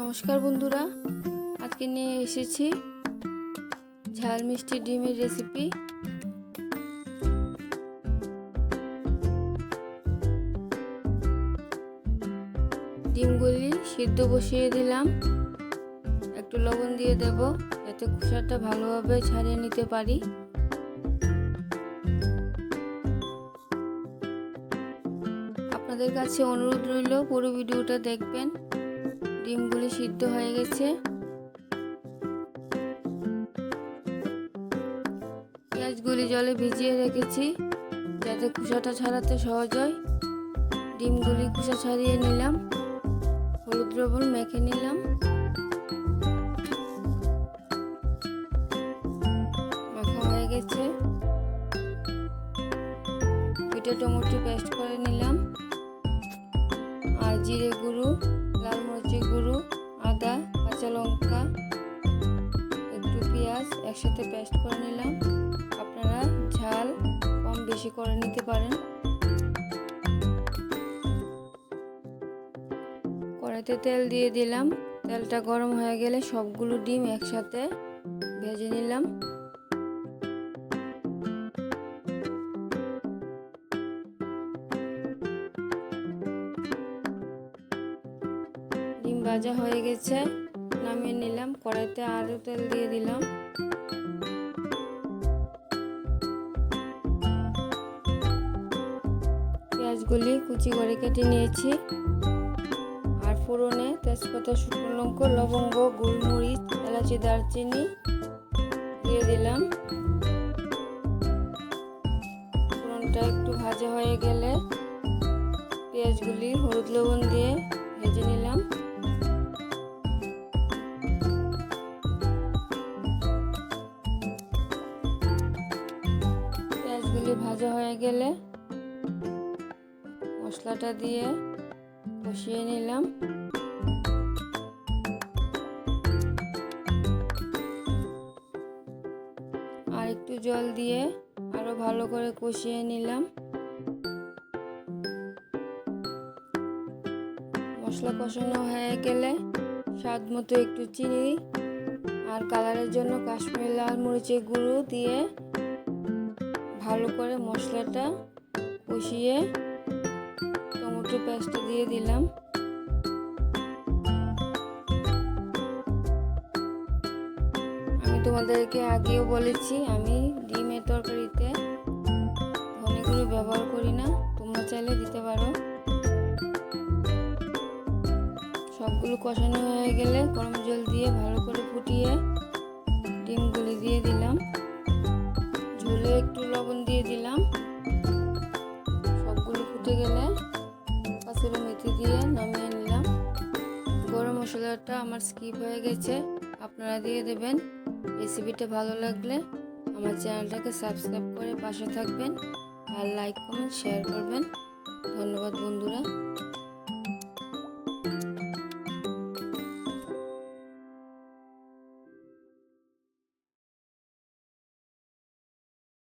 নমস্কার বন্ধুরা, আজকে নিয়ে এসেছি ঝাল মিষ্টি ডিমের রেসিপি ডিমগুলি সিদ্ধ বসিয়ে দিলাম। একটু লবণ দিয়ে দেব, যাতে খোসাটা ভালোভাবে ছাড়িয়ে নিতে পারি। আপনাদের কাছে অনুরোধ রইল, পুরো ভিডিওটা দেখবেন। ডিমগুলি সিদ্ধ হয়ে গেছে। পেঁয়াজগুলি জলে ভিজিয়ে রেখেছি, যাতে খোসাটা ছাড়াতে সহজ হয়। ডিমগুলি খোসা ছাড়িয়ে নিলাম, হলুদ লবণ মেখে নিলাম। মাখা হয়ে গেছে। দুটো টমেটো পেস্ট করে নিলাম। আর জিরে গুঁড়ো। একসাথে পেস্ট করে নিলাম। আপনারা ঝাল কম বেশি করে নিতে পারেন। কড়াইতে তেল দিয়ে দিলাম। তেলটা গরম হয়ে গেলে সবগুলো ডিম একসাথে ভেজে নিলাম। ডিম ভাজা হয়ে গেছে। নামিয়ে নিলাম। কড়াইতে আরও তেল দিয়ে দিলাম। পেঁয়াজগুলি কুচি করে কেটে নিয়েছি। আর ফোড়নে তেজপাতা, শুকনো লঙ্কা, লবঙ্গ, গোলমরিচ, এলাচি, দারচিনি দিয়ে দিলাম। ফোড়নটা একটু ভাজা হয়ে গেলে পেঁয়াজগুলি, হলুদ লবণ দিয়ে ভেজে নিলাম। পেঁয়াজগুলি ভাজা হয়ে গেলে মশলাটা দিয়ে কষিয়ে নিলাম। আর একটু জল দিয়ে আরও ভালো করে কষিয়ে নিলাম। মশলা কষানো হয়ে গেলে স্বাদ মতো একটু চিনি আর কালারের জন্য কাশ্মীর লাল মরিচের গুঁড়ো দিয়ে ভালো করে মশলাটা কষিয়ে টমেটো পেস্টটা দিয়ে দিলাম। আমি তোমাদেরকে আগেও বলেছি, আমি ডিমের তরকারিতে ধনে ব্যবহার করি না, তোমরা চাইলে দিতে পারো। সবগুলো কষানো হয়ে গেলে গরম জল দিয়ে ভালো করে ফুটিয়ে ডিমগুলি দিয়ে দিলাম। ঝোলে একটু লবণ দিয়ে দিলাম। সবগুলো ফুটে গেলে মশলাটা আমার স্কিপ হয়ে গেছে। আপনারা দিয়ে দেবেন। রেসিপিটা ভালো লাগলে আমার চ্যানেলটাকে সাবস্ক্রাইব করে পাশে থাকবেন। আর লাইক কমেন্ট শেয়ার করবেন। ধন্যবাদ বন্ধুরা।